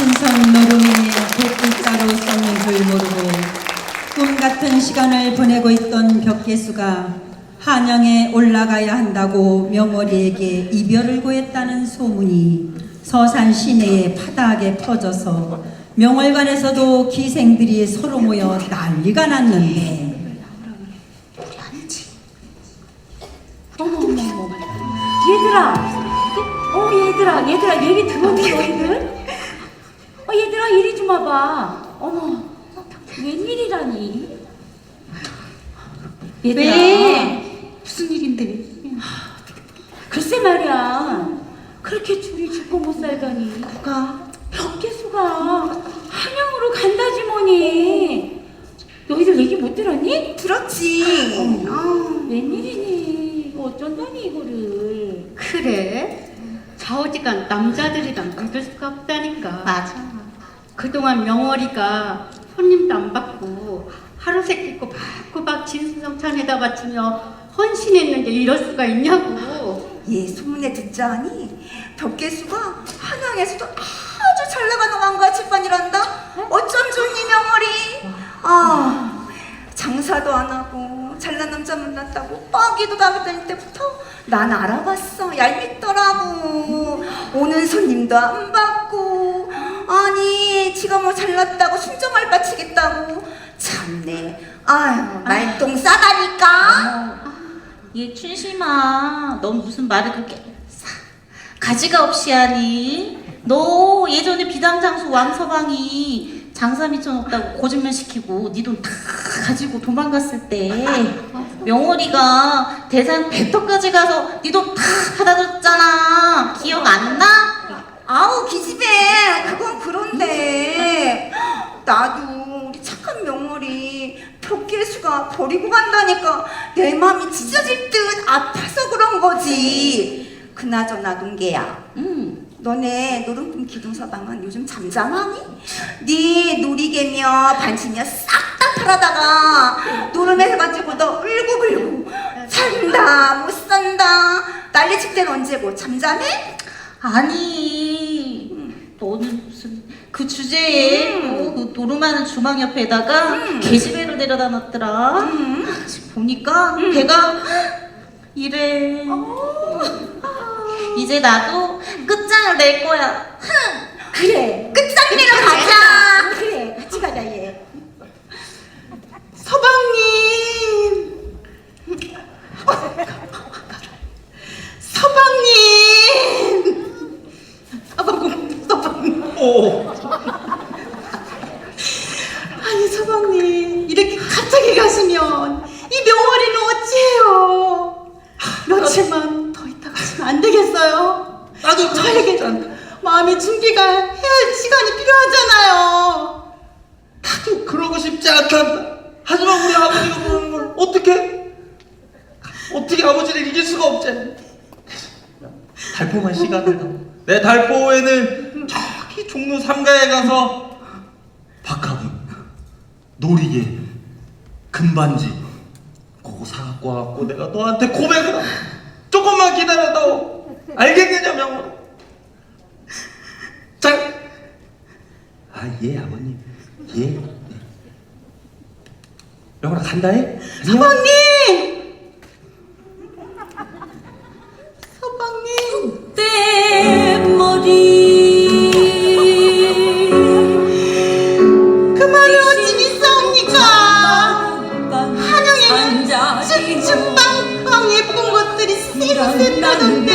신선 노름이 독글자로 썼는 줄 모르고 꿈 같은 시간을 보내고 있던 벽계수가 한양에 올라가야 한다고 명월이에게 이별을 고했다는 소문이 서산 시내의 파다하게 퍼져서 명월관에서도 기생들이 서로 모여 난리가 났는데. 어머 어머 어머. 얘들아. 어 얘들아. 얘들아 얘기 들었니 너희들? 어 얘들아 이리 좀 와봐 어머 웬일이라니 얘들아 왜? 무슨 일인데? 글쎄 말이야 그렇게 둘이 죽고 못 살다니 누가? 벽계수가 한양으로 간다지 뭐니 너희들 얘기 못 들었니? 들었지. 아, 웬일이니 이거 어쩐다니 이거를 그래? 좌우지간 남자들이랑 믿을 수가 없다니까. 맞아. 그동안 명월이가 손님도 안 받고 하루 세끼 꼬박꼬박 진수성찬에다 바치며 헌신했는데 이럴 수가 있냐고. 얘 소문에 듣자니 덕계수가 한양에서도 아주 잘 나가는 왕과 집안이란다. 어쩜 좋니 명월이? 아 장사도 안 하고 잘난 남자 만났다고 뻐기도 당했다닐 때부터 난 알아봤어. 얄밉더라고. 오는 손님도 안 받고 지가 뭐 잘났다고 순정을 바치겠다고 참네. 아유 말똥 싸다니까. 얘 춘심아, 넌 무슨 말을 그렇게 사, 가지가 없이 하니? 너 예전에 비담장수 왕서방이 장사 미쳐놓다고 거짓말 시키고 네 돈 다 가지고 도망갔을 때 명월이가 대산 배터까지 가서 네 돈 다 받아줬잖아. 기억 안 나? 아우 기집애 그건 그런데 나도 우리 착한 명월이 벽계수가 버리고 간다니까 내 마음이 찢어질 듯 아파서 그런 거지 그나저나 농개야 응. 너네 노름꾼 기둥서방은 요즘 잠잠하니? 네 놀이개며 반지며 싹다 팔아다가 노름에 해가지고 너 울고불고 산다 못 산다 난리칠 땐 언제고 잠잠해? 아니 너는 무슨 그 주제에 어, 그 노름하는 주방 옆에다가 계집애를 데려다 놨더라. 음. 보니까 배가 이래. 이제 나도 끝장을 낼 거야. 그래. 끝장내러 가자. 그래. 같이 가자 얘. 서방님! 서방님! 서방님, 서방님. 오, 아니, 서방님. 가시면 이 명월이는 어찌해요? 며칠만 더 있다 가시면 안 되겠어요? 나도 저에게 마음의 준비가 해야 할 시간이 필요하잖아요. 나도 그러고 싶지 않단다. 하지만 우리 아버지가 그러는 걸 어떻게 어떻게 아버지를 이길 수가 없지. 달포만 시간을 더. 내 달포에는 저기 종로 삼가에 가서 박하분, 놀이개, 금반지 그거 사갖고 와갖고 내가 너한테 고백을 조금만 기다려다오. 알겠느냐 명호? 자, 아예 아버님 예. 명호라 간다해? 서방님! 사람들이 쓰고 쓴다던데.